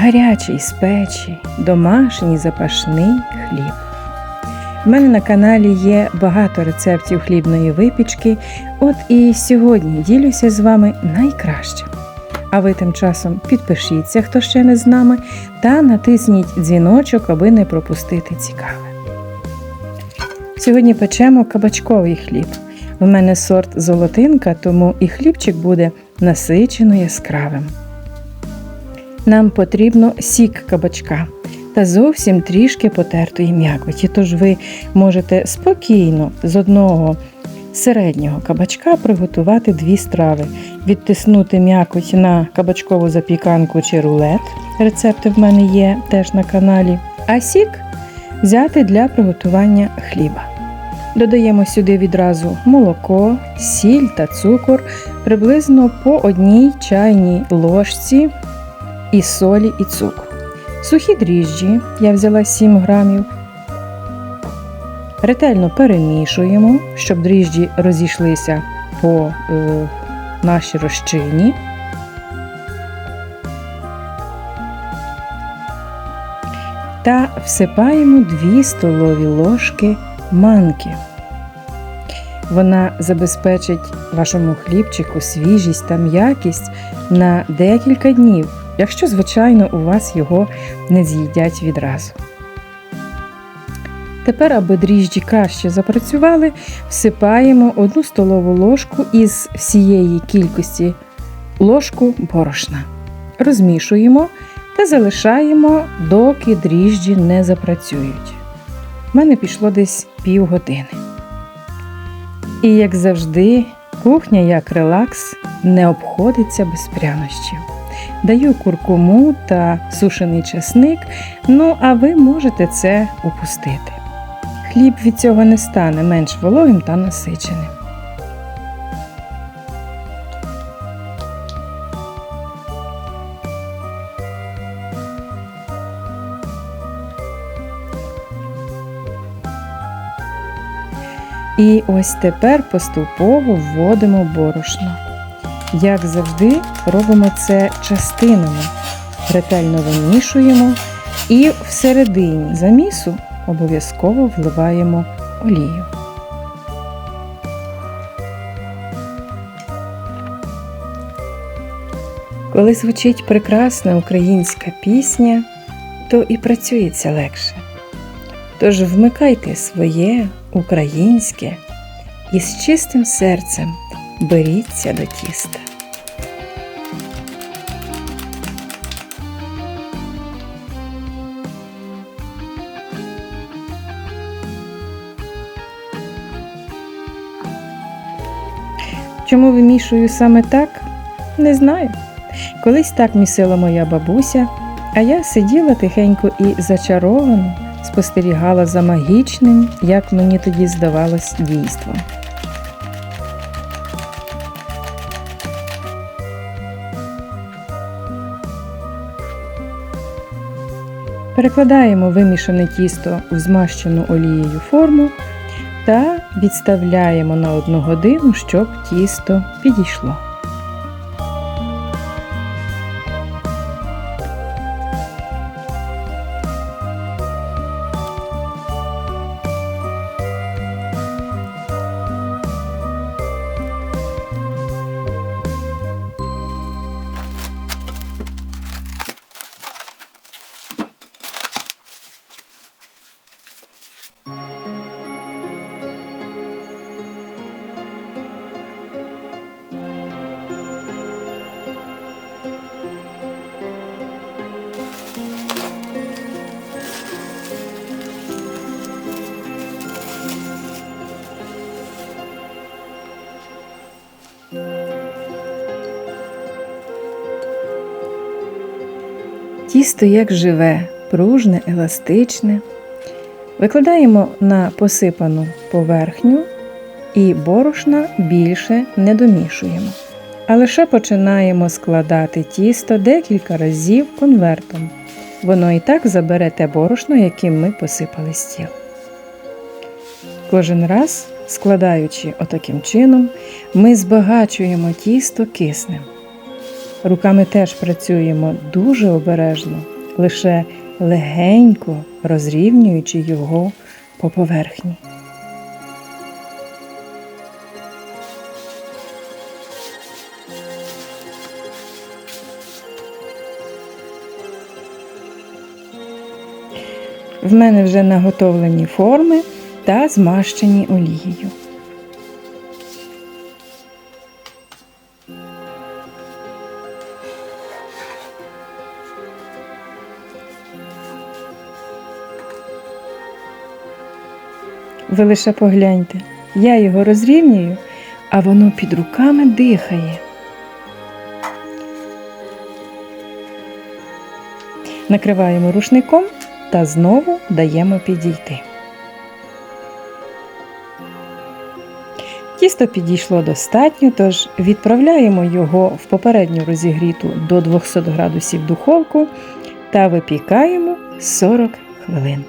гарячий з печі, домашній запашний хліб. У мене на каналі є багато рецептів хлібної випічки. От і сьогодні ділюся з вами найкращим. А ви тим часом підпишіться, хто ще не з нами, та натисніть дзвіночок, аби не пропустити цікаве. Сьогодні печемо кабачковий хліб. У мене сорт золотинка, тому і хлібчик буде насичено яскравим. Нам потрібно сік кабачка та зовсім трішки потертої м'якоті. Тож ви можете спокійно з одного середнього кабачка приготувати дві страви: відтиснути м'якоть на кабачкову запіканку чи рулет. Рецепти в мене є теж на каналі. А сік взяти для приготування хліба. Додаємо сюди відразу молоко, сіль та цукор приблизно по одній чайній ложці і солі і цукру. Сухі дріжджі я взяла 7 грамів. Ретельно перемішуємо, щоб дріжджі розійшлися по е, нашій розчині. Та всипаємо 2 столові ложки манки. Вона забезпечить вашому хлібчику свіжість та м'якість на декілька днів, якщо, звичайно, у вас його не з'їдять відразу. Тепер, аби дріжджі краще запрацювали, всипаємо 1 столову ложку із всієї кількості ложку борошна. Розмішуємо та залишаємо, доки дріжджі не запрацюють. У мене пішло десь півгодини. І, як завжди, кухня як релакс не обходиться без прянощів. Даю куркуму та сушений часник, ну а ви можете це упустити. Хліб від цього не стане менш вологим та насиченим. І ось тепер поступово вводимо борошно. Як завжди, робимо це частинами, ретельно вимішуємо і всередині замісу обов'язково вливаємо олію. Коли звучить прекрасна українська пісня, то і працюється легше. Тож вмикайте своє українське і з чистим серцем беріться до тіста. Чому вимішую саме так? Не знаю. Колись так місила моя бабуся, а я сиділа тихенько і зачаровано спостерігала за магічним, як мені тоді здавалось, дійством. Перекладаємо вимішане тісто в змащену олією форму та відставляємо на одну годину, щоб тісто підійшло. Тісто як живе, пружне, еластичне. Викладаємо на посипану поверхню і борошна більше не домішуємо, а лише починаємо складати тісто декілька разів конвертом. Воно і так забере те борошно, яким ми посипали стіл. Кожен раз, складаючи отаким чином, ми збагачуємо тісто киснем. Руками теж працюємо дуже обережно, лише легенько розрівнюючи його по поверхні. В мене вже наготовлені форми та змащені олією. Ви лише погляньте, я його розрівнюю, а воно під руками дихає. Накриваємо рушником та знову даємо підійти. Тісто підійшло достатньо, тож відправляємо його в попередньо розігріту до 200 градусів духовку та випікаємо 40 хвилин.